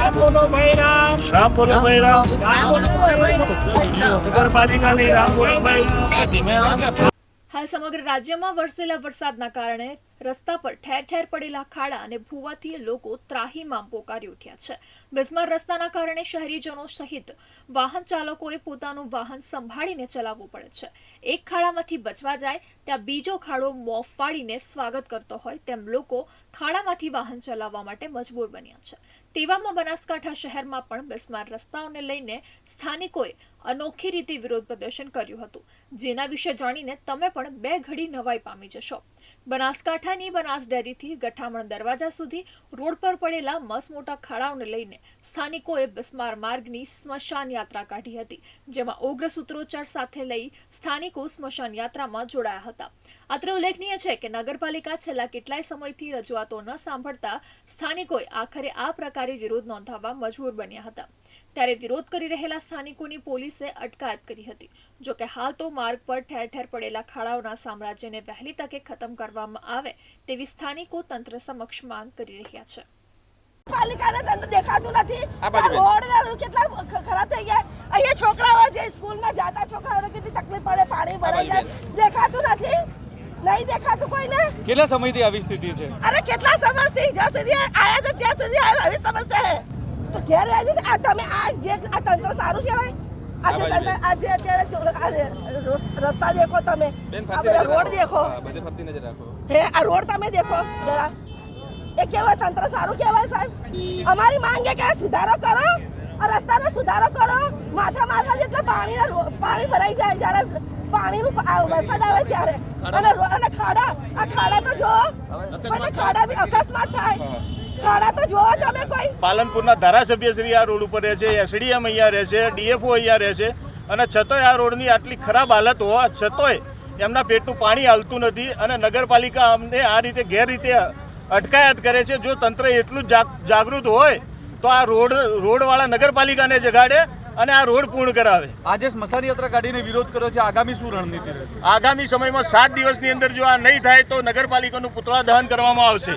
રામ બોલો ભાઈ રામ રામ બોલો ભાઈ રામ નગરપાલિકાની રામ બોલો ભાઈ ધીમે. રામ હાલ સમગ્ર રાજ્યમાં વરસેલા વરસાદના કારણે રસ્તા પર ઠેર ઠેર પડેલા ખાડા અને ભૂવાથી લોકો ત્રાહીમામ પોકારી ઉઠ્યા છે. બિસ્માર રસ્તાના કારણે શહેરીજનો સહિત વાહન ચાલકોએ પોતાનું વાહન સંભાળીને ચલાવવું પડે છે. એક ખાડામાંથી બચવા જાય ત્યાં બીજો ખાડો મોફ પાડીને સ્વાગત કરતો હોય તેમ લોકો ખાડામાંથી વાહન ચલાવવા માટે મજબૂર બન્યા છે. તેવામાં બનાસકાંઠા શહેરમાં પણ બિસ્માર રસ્તાઓને લઈને સ્થાનિકોએ અનોખી રીતે વિરોધ પ્રદર્શન કર્યું હતું. જેના વિશે જાણીને તમે પણ બે ઘડી નવાઈ પામી જશો. બનાસકાંઠાની બનાસ ડેરીથી ગઠામણ દરવાજા સુધી રોડ પર પડેલા મસ મોટા ખાડાઓને લઈને સ્થાનિકોએ બિસ્માર માર્ગની સ્મશાન યાત્રા કાઢી હતી, જેમાં ઉગ્ર સૂત્રોચ્ચાર સાથે લઈ સ્થાનિકો સ્મશાન યાત્રામાં જોડાયા હતા. અત્રે ઉલ્લેખનીય છે કે નગરપાલિકા છેલ્લા કેટલાય સમયથી રજૂઆતો ન સાંભળતા સ્થાનિકોએ આખરે આ પ્રકારે વિરોધ નોંધાવવા મજબૂર બન્યા હતા. ત્યારે વિરોધ કરી રહેલા સ્થાનિકોની પોલીસે અટકાયત કરી હતી. જોકે હાલ તો માર્ગ પર ઠેર ઠેર પડેલા ખાડાઓના સામ્રાજ્યને વહેલી તકે ખતમ કરવામાં આવે તેવી સ્થાનિકો તંત્ર સમક્ષ માંગ કરી રહ્યા છે. પાલિકાને તંત્ર દેખાતું નથી. રોડ કેટલા ખરાબ થઈ ગયા. અહીંયા છોકરાઓ જે સ્કૂલમાં જાતા છોકરાઓને કેટલી તકલીફ પડે પાણી ભરાઈ જાય. દેખાતું નથી. નહીં દેખાતું કોઈને? કેટલા સમયથી આવી સ્થિતિ છે? અરે કેટલા સમયથી? જ્યાં સુધી આયા છે ત્યાં સુધી આવી સમસ્યા હે તો ઘેર આવી આ તમે આ જે આ તંત્ર સારું આ આજે તંત્ર આજે અત્યારે રસ્તા દેખો તમે. આ બધા રોડ દેખો. બધે ફરતી નજર રાખો. હે આ રોડ તમે દેખો જરા. એ કેવા તંત્ર સારું કહેવાય સાહેબ? અમારી માંગ કે સુધારો કરો આ રસ્તાનો સુધારો કરો. માથા માથા જેટલા પાણી પાણી ભરાઈ જાય જ્યારે પાણીનું વરસાદ આવે ત્યારે. અને અને ખાડા આ ખાડા તો જો. અને ખાડા બી અકસ્માત થાય. ખાડા તો જોવો તમે કોઈ. પાલનપુરના ધારાસભ્ય શ્રી આ રોડ ઉપર રહે છે એસડીએમ અહીંયા રહે છે ડીએફઓ અહીંયા રહે છે અને છતોય આ રોડની આટલી ખરાબ હાલત હોવા છતોય એમના પેટનું પાણી હાલતું નથી અને નગરપાલિકા અમને આ રીતે ગેરરીતે અટકાયત કરે છે. જો તંત્ર એટલું જ જાગૃત હોય તો આ રોડ રોડવાળા નગરપાલિકાને જગાડે અને આ રોડ પૂર્ણ કરાવે. આજે સ્મશાન યાત્રા કાઢીને વિરોધ કર્યો છે. આગામી શું રણનીતિ આગામી સમયમાં સાત દિવસની અંદર જો આ નહીં થાય તો નગરપાલિકાનું પુતળા દહન કરવામાં આવશે.